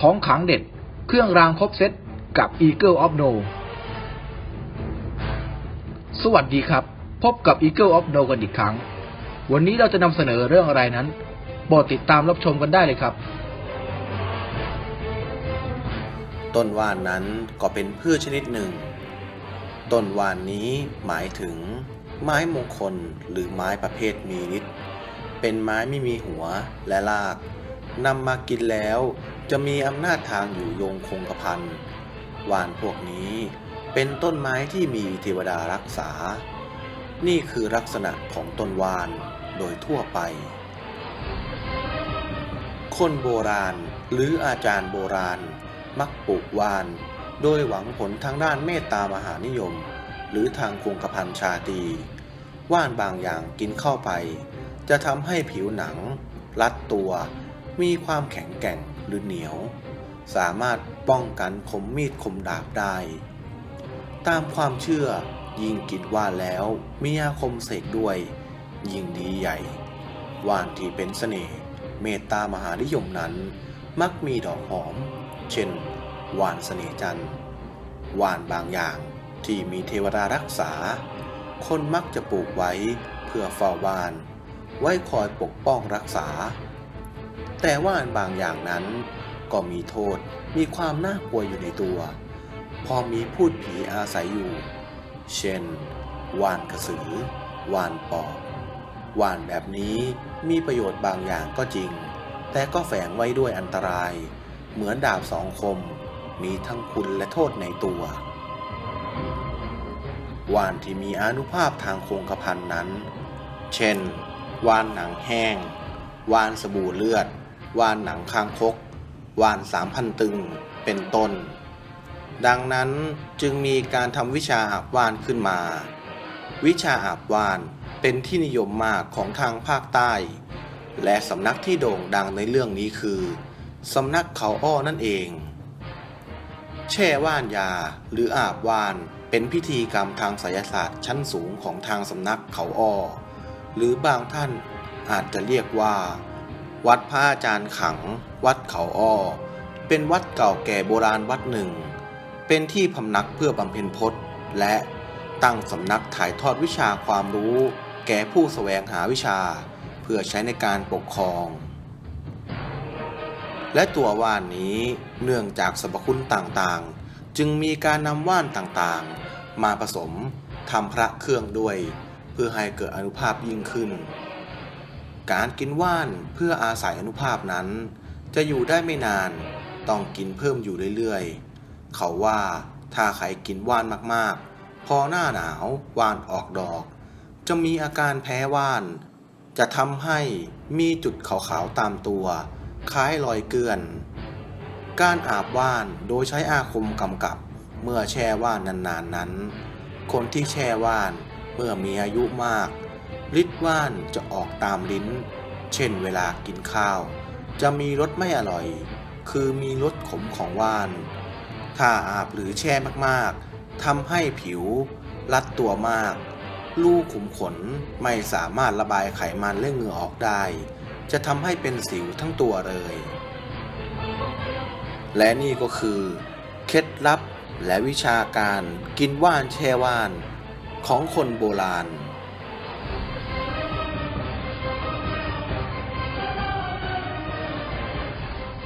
ของขังเด็ด เครื่องรางครบเซตกับ Eagle of No สวัสดีครับ พบกับ Eagle of No กันอีกครั้ง วันนี้เราจะนำเสนอเรื่องอะไรนั้นโปรดติดตามรับชมกันได้เลยครับ ต้นว่านนั้นก็เป็นพืชชนิดหนึ่ง ต้นว่านนี้หมายถึง ไม้มงคลหรือไม้ประเภทมีฤทธิ์เป็นไม้ไม่มีหัวและรากนำมากินแล้ว จะมีอำนาจทางอยู่ยงคงกระพันว่านพวกนี้เป็นต้นไม้ที่มีเทวดารักษา นี่คือลักษณะของต้นว่านโดยทั่วไป คนโบราณหรืออาจารย์โบราณ มักปลูกว่าน โดยหวังผลทางด้านเมตตามหานิยม หรือทางคงกระพันชาตีว่านบางอย่างกินเข้าไป จะทำให้ผิวหนัง รัดตัว มีความแข็งแกร่ง หรือเหนียว สามารถป้องกันคมมีดคมดาบได้ ตามความเชื่อยิ่งกินว่านแล้วมีอาคมเสกด้วย ยิ่งดีใหญ่ ว่านที่เป็นเสน่ห์เมตตามหานิยมนั้น มักมีดอกหอม เช่น ว่านเสน่ห์จันทร์ว่านบางอย่างที่มีเทวดารักษา คนมักจะปลูกไว้เพื่อเฝ้าบ้าน ไว้คอยปกป้องรักษา แต่ว่านบางอย่างนั้นก็มีโทษมีความน่ากลัวอยู่ในตัว พอมีพูดผีอาศัยอยู่ เช่น วานกระสือ วานปอบ วานแบบนี้มีประโยชน์บางอย่างก็จริง แต่ก็แฝงไว้ด้วยอันตราย เหมือนดาบสองคม มีทั้งคุณและโทษในตัว วานที่มีอนุภาพทางคงกระพันนั้น เช่น วานหนังแห้ง วานสบู่เลือด ว่านหนังคางคกว่านสามพันตึง เป็นต้น ดังนั้นจึงมีการทำวิชาอาบว่านขึ้นมา วิชาอาบว่านเป็นที่นิยมมากของทางภาคใต้ และสำนักที่โด่งดังในเรื่องนี้คือสำนักเขาอ้อนั่นเอง แช่ว่านยาหรืออาบว่านเป็นพิธีกรรมทางไสยศาสตร์ชั้นสูงของทางสำนักเขาอ้อหรือบางท่านอาจจะเรียกว่า วัดพระอาจารย์ขัง วัดเขาอ้อ เป็นวัดเก่าแก่โบราณวัดหนึ่ง เป็นที่พำนักเพื่อบำเพ็ญพจน์ และตั้งสำนักถ่ายทอดวิชาความรู้ แก่ผู้แสวงหาวิชา เพื่อใช้ในการปกครอง และตัวว่านนี้เนื่องจากสรรพคุณต่างๆ จึงมีการนำว่านต่างๆ มาผสมทำพระเครื่องด้วย เพื่อให้เกิดอนุภาพยิ่งขึ้น การกินว่านเพื่ออาศัยอนุภาพนั้น จะอยู่ได้ไม่นานต้องกินเพิ่มอยู่เรื่อยๆ เขาว่าถ้าใครกินว่านมากๆ พอหน้าหนาวว่านออกดอก จะมีอาการแพ้ว่าน จะทำให้มีจุดขาวๆตามตัว คล้ายรอยเกลือน การอาบว่านโดยใช้อาคมกำกับ เมื่อแช่ว่านนานๆนั้น คนที่แช่ว่านเมื่อมีอายุมาก ฤทธิ์ว่านจะออกตามลิ้น เช่นเวลากินข้าว จะมีรสไม่อร่อย คือมีรสขมของว่าน ถ้าอาบหรือแช่มากๆทำให้ผิว รัดตัวมาก ลูกขุมขนไม่สามารถระบายไขมันและเหงื่อออกได้ จะทำให้เป็นสิวทั้งตัวเลย และนี่ก็คือ เคล็ดลับและวิชาการกินว่านแช่ว่าน ของคนโบราณ